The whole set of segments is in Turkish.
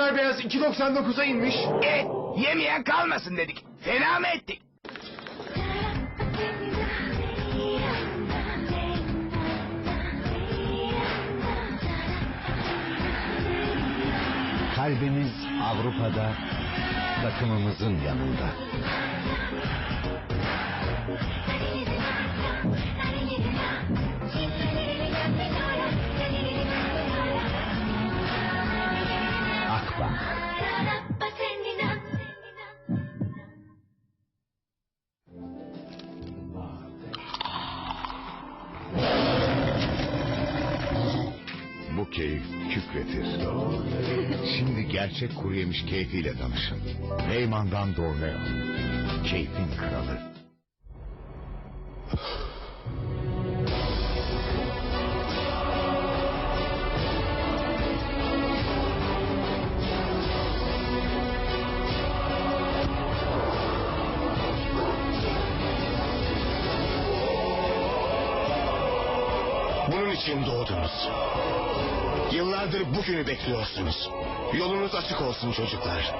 Ömer Beyaz 2.99'a inmiş. E, yemeyen kalmasın dedik. Fena mı ettik? Kalbimiz Avrupa'da, takımımızın yanında. Bu keyif kükretir. Şimdi gerçek kuru yemiş keyfiyle tanışın. Reyman'dan Dorneo. Keyfin kralı. Bunun için doğdunuz. Yıllardır bugünü bekliyorsunuz. Yolunuz açık olsun çocuklar.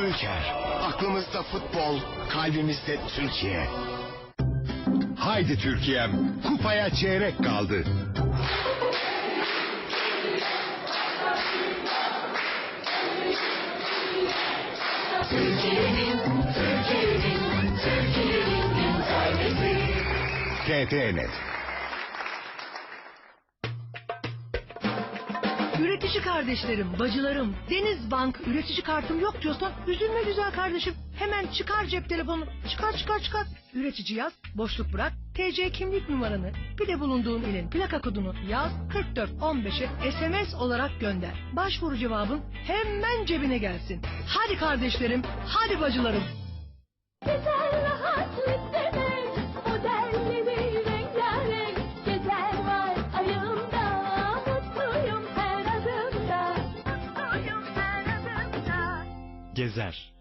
Ülker, aklımızda futbol, kalbimizde Türkiye. Haydi Türkiye'm. Kupaya çeyrek kaldı. TTNet. Üretici kardeşlerim, bacılarım, Deniz Bank üretici kartım yok diyorsan üzülme güzel kardeşim. Hemen çıkar cep telefonu. Çıkar çıkar çıkar. Üretici yaz, boşluk bırak. TC kimlik numaranı, bir de bulunduğun ilin plaka kodunu yaz 4415'e SMS olarak gönder. Başvuru cevabın hemen cebine gelsin. Hadi kardeşlerim, hadi bacılarım. Gezer Gezer.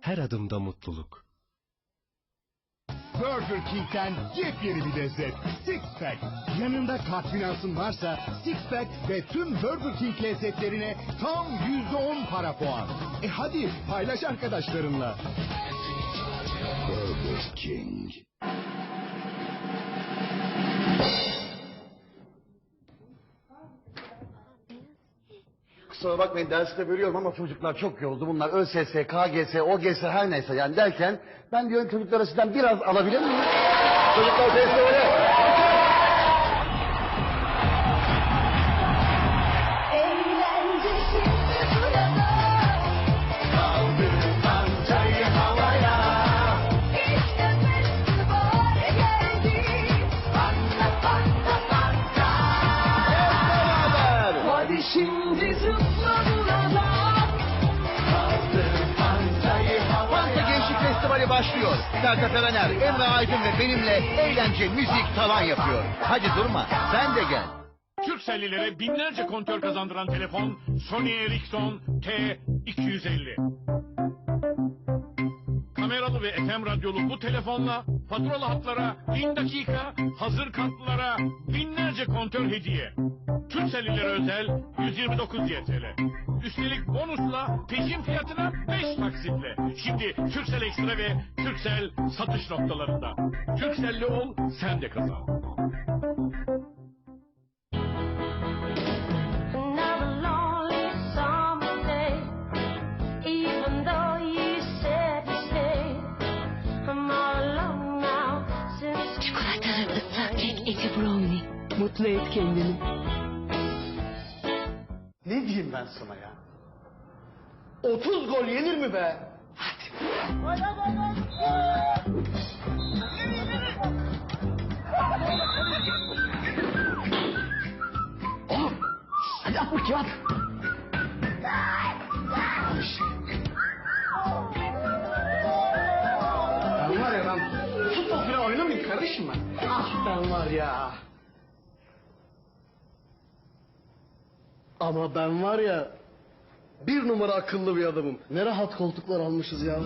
Her adımda mutluluk. Burger King'den yepyeni bir lezzet. Six Pack. Yanında kart finansın varsa Six Pack ve tüm Burger King lezzetlerine tam yüzde on para puan. E hadi paylaş arkadaşlarınla. Burger King. Kusura bakmayın dersi de bölüyorum ama çocuklar çok yoruldu. Bunlar ÖSS, KGS, OGS her neyse yani derken ben diyorum çocuklara sizden biraz alabilir miyim? Çocuklar dersi öyle. Festivali başlıyor. Serkat Erener, Emre Aydın ve benimle eğlence, müzik, tavan yapıyor. Hadi durma, sen de gel. Türksellilere binlerce kontör kazandıran telefon Sony Ericsson T250. Kameralı ve FM radyolu bu telefonla faturalı hatlara bin dakika, hazır kartlara binlerce kontör hediye. Türksellilere özel 129 YTL. Üstelik bonusla peşin fiyatına 5 taksitle. Şimdi Türksel Ekstra ve Türksel satış noktalarında. Türkselli ol, sen de kazan. Mutlu et kendini. Ne diyeyim ben sana ya? 30 gol yenir mi be? Hadi. Oğlum, hadi at bakayım at. Ben var ya ben futbol falan oynamayayım kardeşim ben. Ah ben var ya. Ama ben var ya bir numara akıllı bir adamım. Ne rahat koltuklar almışız ya.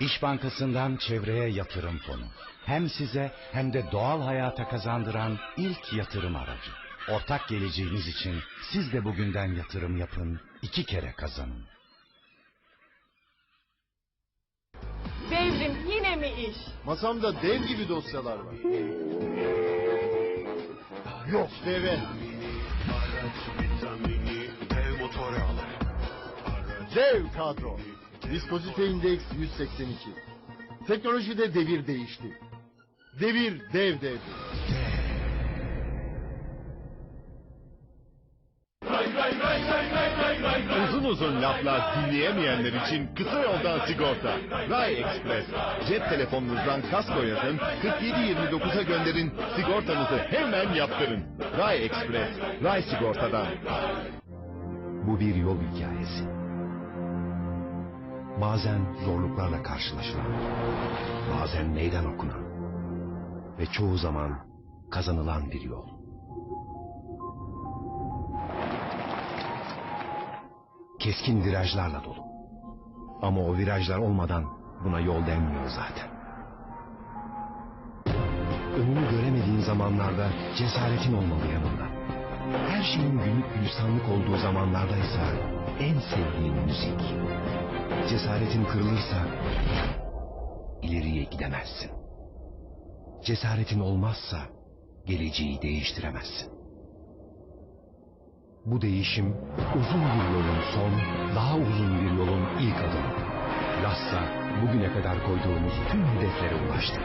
İş Bankası'ndan çevreye yatırım fonu. Hem size hem de doğal hayata kazandıran ilk yatırım aracı. Ortak geleceğiniz için siz de bugünden yatırım yapın, iki kere kazanın. Mi iş? Masamda dev gibi dosyalar var. Yok deve. Dev motoru alır. Dev kadro. Viskozite indeks 182. Teknolojide devir değişti. Devir dev devri. Uzun uzun laflar dinleyemeyenler için kısa yoldan sigorta. Ray Express. Cep telefonunuzdan kasko yazın, 4729'a gönderin, sigortanızı hemen yaptırın. Ray Express, Ray Sigorta'dan. Bu bir yol hikayesi. Bazen zorluklarla karşılaşılan, bazen meydan okunan ve çoğu zaman kazanılan bir yol. Keskin virajlarla dolu. Ama o virajlar olmadan buna yol denmiyor zaten. Önünü göremediğin zamanlarda cesaretin olmalı yanında. Her şeyin günlük gülistanlık olduğu zamanlarda ise en sevdiğin müzik. Cesaretin kırılırsa ileriye gidemezsin. Cesaretin olmazsa geleceği değiştiremezsin. Bu değişim uzun bir yolun son, daha uzun bir yolun ilk adımı. Lassa bugüne kadar koyduğumuz tüm hedeflere ulaştı.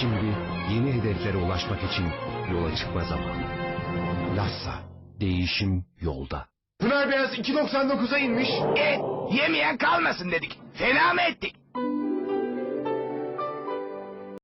Şimdi yeni hedeflere ulaşmak için yola çıkma zamanı. Lassa, değişim yolda. Pınar Beyaz 2.99'a inmiş. E, yemeyen kalmasın dedik. Fena mı ettik?